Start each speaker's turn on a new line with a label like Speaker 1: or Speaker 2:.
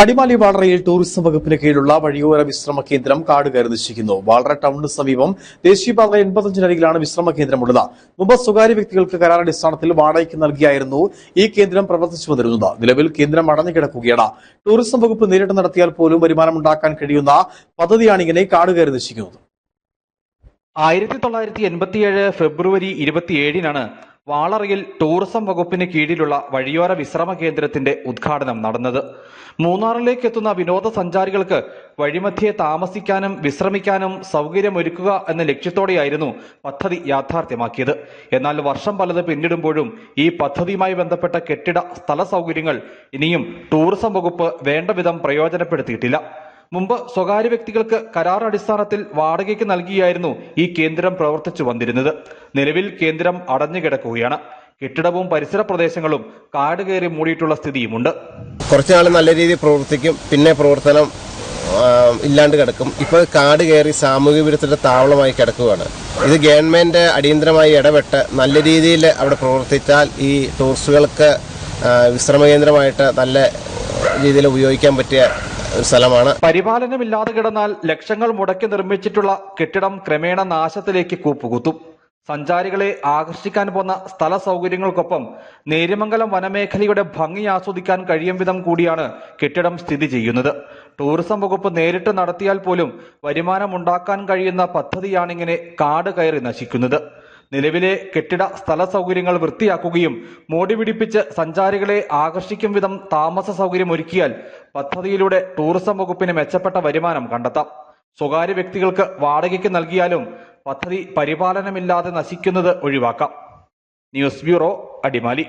Speaker 1: Adimali വാളറയിൽ tourism വകുപ്പിന് കീഴിലുള്ള വഴിയോര വിശ്രമ കേന്ദ്രം കാട് കയറി നശിക്കുന്നു വാളറ ടൗണിന് സമീപം ദേശീയപാത എൺപത്തഞ്ചിനരികിലാണ് വിശ്രമ കേന്ദ്രമുള്ളത്. മുമ്പ് സ്വകാര്യ വ്യക്തികൾക്ക് കരാറടിസ്ഥാനത്തിൽ വാടകയ്ക്ക് നൽകിയായിരുന്നു ഈ കേന്ദ്രം പ്രവർത്തിച്ചു വന്നിരുന്നത്. നിലവിൽ കേന്ദ്രം അടഞ്ഞുകിടക്കുകയാണ്. ടൂറിസം വകുപ്പ് നേരിട്ട് നടത്തിയാൽ പോലും വരുമാനമുണ്ടാക്കാൻ കഴിയുന്ന പദ്ധതിയാണ് ഇങ്ങനെ കാട് കയറി നശിക്കുന്നത്
Speaker 2: ആയിരത്തി തൊള്ളായിരത്തി എൺപത്തിയേഴ് ഫെബ്രുവരി ഇരുപത്തിയേഴിനാണ് വാളറയിൽ ടൂറിസം വകുപ്പിന് കീഴിലുള്ള വഴിയോര വിശ്രമ കേന്ദ്രത്തിന്റെ ഉദ്ഘാടനം നടന്നത്. മൂന്നാറിലേക്ക് എത്തുന്ന വിനോദസഞ്ചാരികൾക്ക് വഴിമധ്യേ താമസിക്കാനും വിശ്രമിക്കാനും സൗകര്യമൊരുക്കുക എന്ന ലക്ഷ്യത്തോടെയായിരുന്നു പദ്ധതി യാഥാർത്ഥ്യമാക്കിയത്. എന്നാൽ വർഷം പലത് പിന്നിടുമ്പോഴും ഈ പദ്ധതിയുമായി ബന്ധപ്പെട്ട കെട്ടിട സ്ഥല സൗകര്യങ്ങൾ ഇനിയും ടൂറിസം വകുപ്പ് വേണ്ട വിധം പ്രയോജനപ്പെടുത്തിയിട്ടില്ല. മുമ്പ് സ്വകാര്യ വ്യക്തികൾക്ക് കരാർ അടിസ്ഥാനത്തിൽ വാടകയ്ക്ക് നൽകിയായിരുന്നു ഈ കേന്ദ്രം പ്രവർത്തിച്ചു വന്നിരുന്നത്. നിലവിൽ കേന്ദ്രം അടഞ്ഞുകിടക്കുകയാണ് കെട്ടിടവും പരിസര പ്രദേശങ്ങളും കാട് കയറി മൂടിയിട്ടുള്ള സ്ഥിതിയുമുണ്ട്.
Speaker 3: കുറച്ചു നാൾ നല്ല രീതിയിൽ പ്രവർത്തിക്കും പിന്നെ പ്രവർത്തനം ഇല്ലാണ്ട് കിടക്കും. ഇപ്പോൾ കാട് കയറി സാമൂഹ്യ വിരുദ്ധത്തിന്റെ താവളമായി കിടക്കുകയാണ്. ഇത് ഗവൺമെന്റ് അടിയന്തരമായി ഇടപെട്ട് നല്ല രീതിയിൽ അവിടെ പ്രവർത്തിച്ചാൽ ഈ ടൂറിസ്റ്റുകൾക്ക് വിശ്രമ കേന്ദ്രമായിട്ട് നല്ല രീതിയിൽ ഉപയോഗിക്കാൻ പറ്റിയ സ്ഥലമാണ്.
Speaker 2: പരിപാലനമില്ലാതെ കിടന്നാൽ ലക്ഷങ്ങൾ മുടക്കി നിർമ്മിച്ചിട്ടുള്ള കെട്ടിടം ക്രമേണ നാശത്തിലേക്ക് കൂപ്പുകുത്തും സഞ്ചാരികളെ ആകർഷിക്കാൻ പോന്ന സ്ഥല സൗകര്യങ്ങൾക്കൊപ്പം നേര്യമംഗലം വനമേഖലയുടെ ഭംഗി ആസ്വദിക്കാൻ കഴിയും വിധം കൂടിയാണ് കെട്ടിടം സ്ഥിതി ചെയ്യുന്നത്. ടൂറിസം വകുപ്പ് നേരിട്ട് നടത്തിയാൽ പോലും വരുമാനമുണ്ടാക്കാൻ കഴിയുന്ന പദ്ധതിയാണിങ്ങനെ കാട് കയറി നശിക്കുന്നത്. നിലവിലെ കെട്ടിട സ്ഥല സൗകര്യങ്ങൾ വൃത്തിയാക്കുകയും മോടി പിടിപ്പിച്ച് സഞ്ചാരികളെ ആകർഷിക്കും വിധം താമസ സൗകര്യം ഒരുക്കിയാൽ പദ്ധതിയിലൂടെ ടൂറിസം വകുപ്പിന് മെച്ചപ്പെട്ട വരുമാനം കണ്ടെത്താം. സ്വകാര്യ വ്യക്തികൾക്ക് വാടകയ്ക്ക് നൽകിയാലും പദ്ധതി പരിപാലനമില്ലാതെ നശിക്കുന്നത് ഒഴിവാക്കാം. News bureau Adimali.